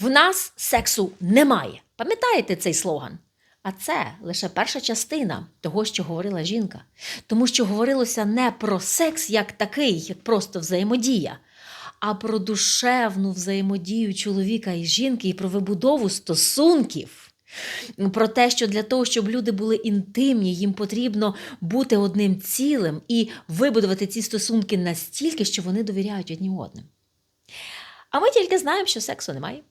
в нас сексу немає. Пам'ятаєте цей слоган? А це лише перша частина того, що говорила жінка. Тому що говорилося не про секс як такий, як просто взаємодія, а про душевну взаємодію чоловіка і жінки і про вибудову стосунків. Про те, що для того, щоб люди були інтимні, їм потрібно бути одним цілим і вибудувати ці стосунки настільки, що вони довіряють одні одним. А ми тільки знаємо, що сексу немає.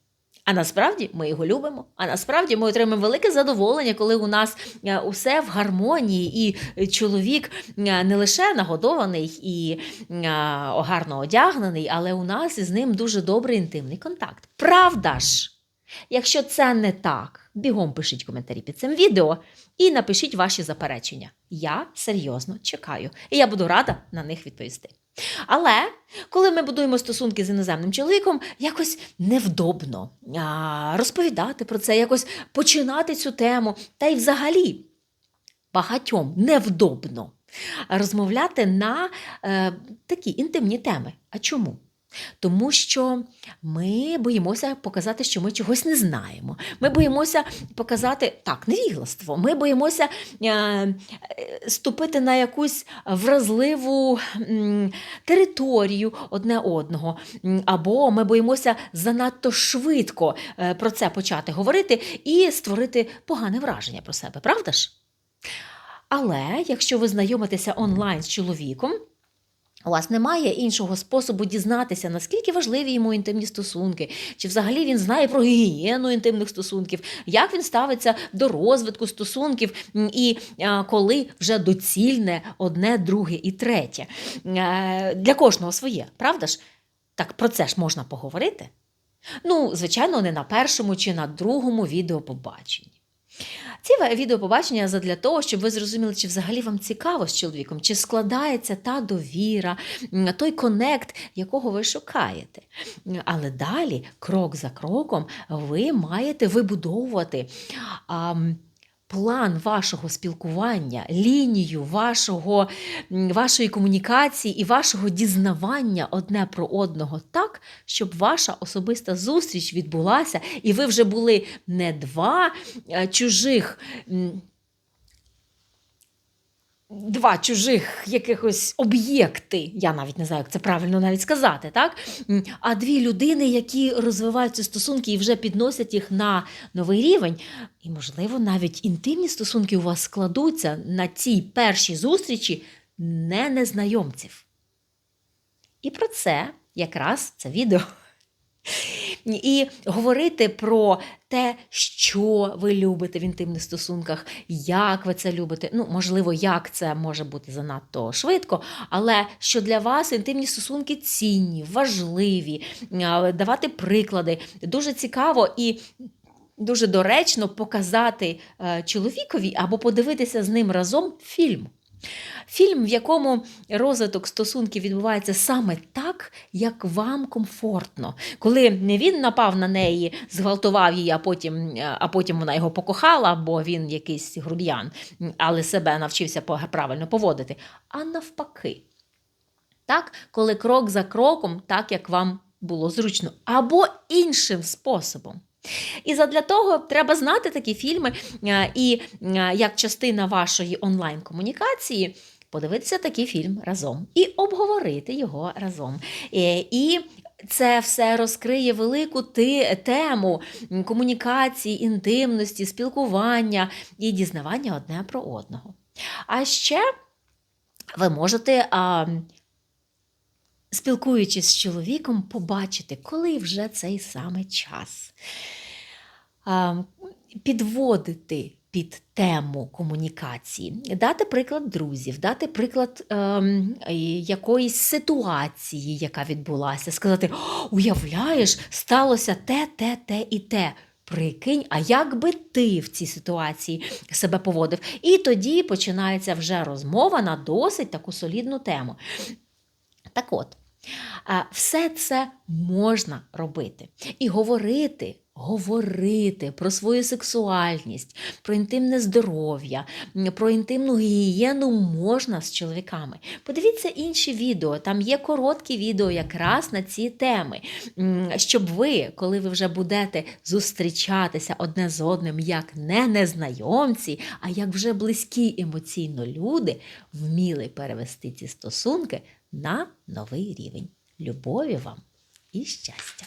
А насправді ми його любимо. А насправді ми отримаємо велике задоволення, коли у нас е, усе в гармонії, і е, чоловік е, не лише нагодований і гарно одягнений, але у нас із ним дуже добрий інтимний контакт. Правда ж? Якщо це не так, бігом пишіть коментарі під цим відео і напишіть ваші заперечення. Я серйозно чекаю, і я буду рада на них відповісти. Але коли ми будуємо стосунки з іноземним чоловіком, якось невдобно розповідати про це, якось починати цю тему, та й взагалі багатьом невдобно розмовляти на е, такі інтимні теми. А чому? Тому що ми боїмося показати, що ми чогось не знаємо. Ми боїмося показати так, невігластво. Ми боїмося е, е, ступити на якусь вразливу територію одне одного. Або ми боїмося занадто швидко е, про це почати говорити і створити погане враження про себе, правда ж? Але якщо ви знайомитеся онлайн з чоловіком, у вас немає іншого способу дізнатися, наскільки важливі йому інтимні стосунки, чи взагалі він знає про гігієну інтимних стосунків, як він ставиться до розвитку стосунків, і коли вже доцільне одне, друге і третє. Е, Для кожного своє, правда ж? Так про це ж можна поговорити? Ну, звичайно, не на першому чи на другому відеопобаченні. Ці відеопобачення задля того, щоб ви зрозуміли, чи взагалі вам цікаво з чоловіком, чи складається та довіра, той конект, якого ви шукаєте. Але далі, крок за кроком, ви маєте вибудовувати. План вашого спілкування, лінію вашого, вашої комунікації і вашого дізнавання одне про одного так, щоб ваша особиста зустріч відбулася, і ви вже були не два е, чужих. Два чужих якихось об'єкти, я навіть не знаю, як це правильно навіть сказати, так? А дві людини, які розвивають ці стосунки і вже підносять їх на новий рівень. І, можливо, навіть інтимні стосунки у вас складуться на цій першій зустрічі не незнайомців. І про це якраз це відео. І говорити про те, що ви любите в інтимних стосунках, як ви це любите. Ну, можливо, як це може бути занадто швидко, але що для вас інтимні стосунки цінні, важливі, давати приклади. Дуже цікаво і. Дуже доречно показати е, чоловікові або подивитися з ним разом фільм. Фільм, в якому розвиток стосунків відбувається саме так, як вам комфортно. Коли не він напав на неї, зґвалтував її, а потім, е, а потім вона його покохала, бо він якийсь груб'ян, але себе навчився правильно поводити. А навпаки, так, коли крок за кроком, так як вам було зручно, або іншим способом. І задля того треба знати такі фільми, е, і е, як частина вашої онлайн-комунікації подивитися такий фільм разом і обговорити його разом. Е, І це все розкриє велику тему комунікації, інтимності, спілкування і дізнавання одне про одного. А ще ви можете. Спілкуючись з чоловіком, побачити, коли вже цей саме час. Підводити під тему комунікації, дати приклад друзів, дати приклад ем, якоїсь ситуації, яка відбулася, сказати: уявляєш, сталося те, те, те і те. Прикинь, а як би ти в цій ситуації себе поводив? І тоді починається вже розмова на досить таку солідну тему. Так от, все це можна робити і говорити говорити про свою сексуальність, про інтимне здоров'я, про інтимну гігієну можна з чоловіками. Подивіться інші відео, там є короткі відео якраз на ці теми, щоб ви, коли ви вже будете зустрічатися одне з одним як не незнайомці, а як вже близькі емоційно люди, вміли перевести ці стосунки на новий рівень. Любові вам і щастя!